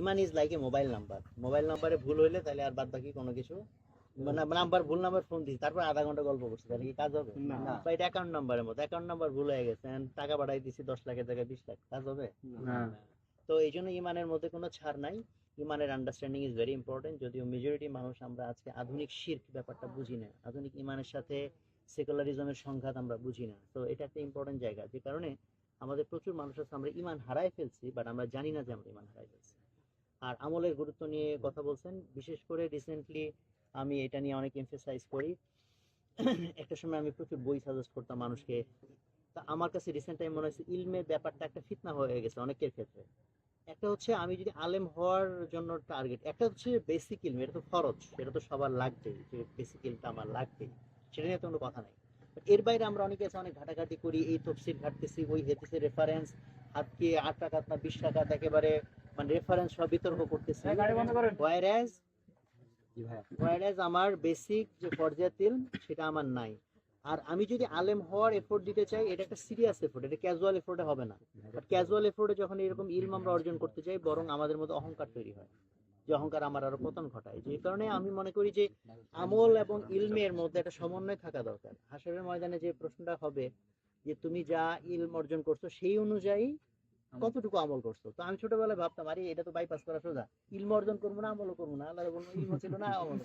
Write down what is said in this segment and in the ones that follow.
Iman is like a mobile number mobile নাম্বারে ভুল হইলে তাহলে আর বাদ বাকি কোনো কিছু নাম্বার ভুল নাম্বার ফোন দিছি। তারপর আধা ঘণ্টা গল্প করছি। তাহলে কি কাজ হবে? না। বা এটা অ্যাকাউন্ট নাম্বারের মতো অ্যাকাউন্ট নাম্বার ভুল হয়ে গেছে। টাকা পাঠাই দিছি দশ লাখের জায়গায় বিশ লাখ। কাজ হবে? তো এই জন্য ইমানের মধ্যে কোনো ছাড় নাই। ইমানের আন্ডারস্ট্যান্ডিং ইজ ভেরি ইম্পর্টেন্ট যদিও মেজরিটি মানুষ আমরা আজকে আধুনিক শির্ক ব্যাপারটা বুঝি না। আধুনিক ইমানের সাথে সেকুলারিজমের সংঘাত আমরা বুঝি না। তো এটা একটা ইম্পর্টেন্ট জায়গা। যে কারণে আমাদের প্রচুর মানুষ আছে। আমরা ইমান হারাই ফেলছি বাট আমরা জানি না যে আমরা ইমান হারাই ফেলছি। আর আমলের গুরুত্ব নিয়ে কথা বলছেন। বিশেষ করে রিসেন্টলি আমি এটা নিয়ে অনেক এমফেসাইজ করি। একটা সময় আমি প্রচুর বই সাজেস্ট করতাম মানুষকে। তা আমার কাছে রিসেন্ট টাইম মনে হচ্ছে ইলমের ব্যাপারটা একটা ফিতনা হয়ে গেছে অনেকের ক্ষেত্রে। একটা হচ্ছে আমি যদি আলেম হওয়ার জন্য টার্গেট একটা হচ্ছে বেসিক ইলম, এটা তো খরচ এটা তো সবার লাগবেই, যে বেসিক ইলমটা আমার লাগবেই, সেটা নিয়ে তো কোনো কথা নাই। এর বাইরে আমরা অনেকে আছে, অনেক ঘাটাঘাটি করি, এই তফসিল ঘাটতেছি ওই হেতেছে রেফারেন্স হাতকে আট টাকা না বিশ টাকা একেবারে মানে রেফারেন্স সব বিতর্ক করতেছি। ওয়াইরাজ ওয়াইরাজ আমার বেসিক যে পর্যায়তিল সেটা আমার নাই। আর আমি যদি আলেম হওয়ার এফোর্ট দিতে চাই এটা একটা সিরিয়াস এফোর্ট এটা ক্যাজুয়াল এফোর্টে হবে না। বাট ক্যাজুয়াল এফোর্টে যখন এরকম ইলম আমরা অর্জন করতে চাই বরং আমাদের মধ্যে অহংকার তৈরি হয়। যে অহংকার আমার আরও পতন ঘটায়। যে কারণে আমি মনে করি যে আমল এবং ইলমের মধ্যে একটা সমন্বয় থাকা দরকার। হাসরের ময়দানে যে প্রশ্নটা হবে যে তুমি যা ইলম অর্জন করছ সেই অনুযায়ী কতটুকু আমল করছ? তো আমি ছোটবেলায় ভাবতাম, আরে, এটা তো বাইপাস করা সোজা। ইলম অর্জন করব না, আমলও করব না আল্লাহ বলব ইলম ছিল না আমল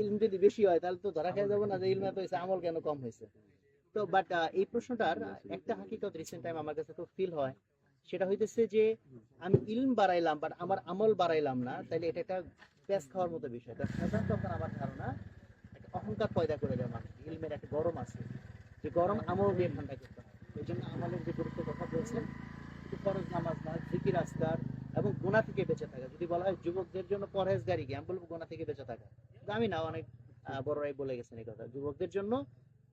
ইলম যদি বেশি হয়, তাহলে তো ধরা খেয়ে যাব না যে ইলম এত হয়েছে, আমল কেন কম হয়েছে? তো বাট এই প্রশ্নটার একটা হাকিকত রিসেন্ট টাইম আমার কাছে খুব ফিল হয়। সেটা হইতেছে যে, আমি ইলম বাড়াইলাম বাট আমার আমল বাড়াইলাম না তাহলে এটা একটা প্যাস খাওয়ার মতো বিষয়। আপনার আমার ধারণা, একটা অহংকার পয়দা করে দেয় মানুষ ইলমের একটা গরম আছে। যে গরম আমল দিয়ে ঠান্ডা করতে এই জন্য আমলের যে গুরুত্বের কথা বলছেন ফরজ নামাজ নয় জিকির আজকার এবং গোনা থেকে বেঁচে থাকা। যদি বলা হয় যুবকদের জন্য পরহেজগারি কি আমি বলব গোনা থেকে বেঁচে থাকা। আমি না, অনেক বড়রাই বলে গেছেন এই কথা। যুবকদের জন্য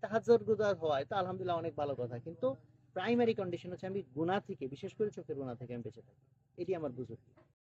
তাহাজ্জুদ গুজার হয়, তো আলহামদুলিল্লাহ অনেক ভালো কথা। কিন্তু প্রাইমারি কন্ডিশন হচ্ছে আমি গুনাহ থেকে, বিশেষ করে চোখের গুনাহ থেকে আমি বেঁচে থাকি। এটি আমার বুঝুক।